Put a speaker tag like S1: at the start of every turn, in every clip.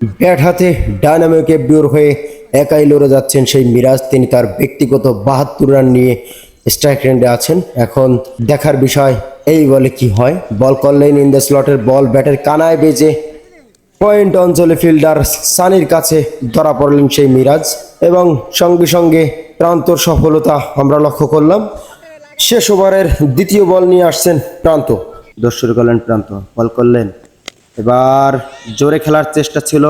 S1: Bat হাতে ডায়নামিকে বিউর হয়ে একাই লড়ে যাচ্ছেন সেই মিরাজ। তিনি তার ব্যক্তিগত বাহাত্তর রান নিয়ে স্ট্রাইক রেন্ডে আছেন। এখন দেখার বিষয়, এই বলে কি হয়? বল করলেন ইন দ্য স্লটের বল ব্যাটের কানায় বেজে পয়েন্ট অঞ্চলে ফিল্ডার সানির কাছে ধরা পড়লেন সেই মিরাজ। এবং সঙ্গে সঙ্গে প্রান্তর সফলতা আমরা লক্ষ্য করলাম। শেষ ওভারের দ্বিতীয় বল নিয়ে আসছেন প্রান্ত। দর্শক করলেন প্রান্ত, বল করলেন এবার জোরে খেলার চেষ্টা ছিল।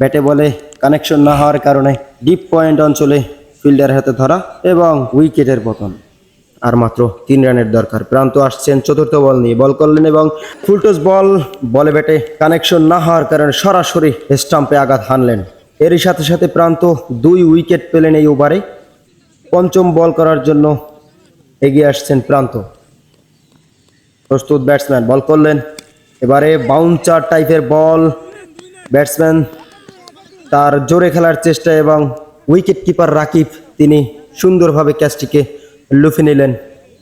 S1: ব্যাটে বলে কানেকশন না হওয়ার কারণে ডিপ পয়েন্ট অঞ্চলে ফিল্ডার হাতে ধরা এবং উইকেটের পতন। আর মাত্র তিন রানের দরকার। প্রান্ত আসছেন চতুর্থ বল নিয়ে বল করলেন এবং ফুলটস বল, বলে ব্যাটে কানেকশন না হওয়ার কারণে সরাসরি স্টাম্পে আঘাত হানলেন। এরই সাথে সাথে প্রান্ত দুই উইকেট পেলেন এই ওভারে পঞ্চম বল করার জন্য এগিয়ে আসছেন প্রান্ত। প্রস্তুত ব্যাটসম্যান বল করলেন। এবারে বাউন্সার টাইপের বল ব্যাটসম্যান তার জোরে খেলার চেষ্টা এবং উইকেট কিপার রাকিব, তিনি সুন্দরভাবে ক্যাচটিকে লুফে নিলেন।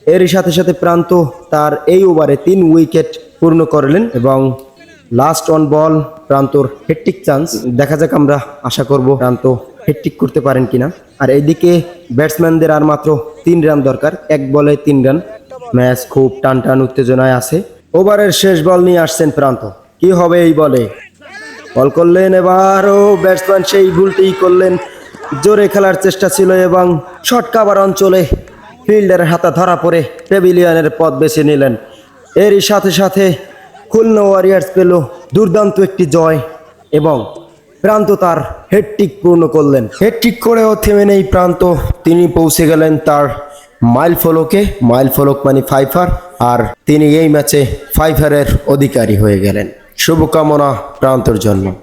S1: এরই সাথে সাথে প্রান্ত তার এই ওভারে তিন উইকেট পূর্ণ করলেন এবং লাস্ট অন বল প্রান্তর হেট্টিক চান্স দেখা যাক আমরা আশা করব প্রান্ত হেট্টিক করতে পারেন কিনা। আর এইদিকে ব্যাটসম্যানদের আর মাত্র তিন রান দরকার, এক বলে তিন রান ম্যাচ খুব টান টান উত্তেজনায় আছে। ওভারের শেষ বল নিয়ে আসছেন প্রান্ত। কি হবে এই বলে? বল করলেন এবারও ব্যাটসম্যান, সেই ভুলটি করলেন। জোরে খেলার চেষ্টা ছিল এবং শর্ট কাভার অঞ্চলে ফিল্ডারের হাতে ধরা পড়ে প্যাভিলিয়নের পথ বেছে নিলেন। এরই সাথে সাথে খুলনা ওয়ারিয়ার্স পেল দুর্দান্ত একটি জয় এবং প্রান্ত তার হেডটিক পূর্ণ করলেন। হেডটিক করেও থেমে নেই প্রান্ত। তিনি পৌঁছে গেলেন তার মাইল ফলকে মাইল ফলক মানে ফাইফার। আর তিনি এই ম্যাচে ফাইভারের অধিকারী হয়ে গেলেন। শুভকামনা প্রান্তর জন্য।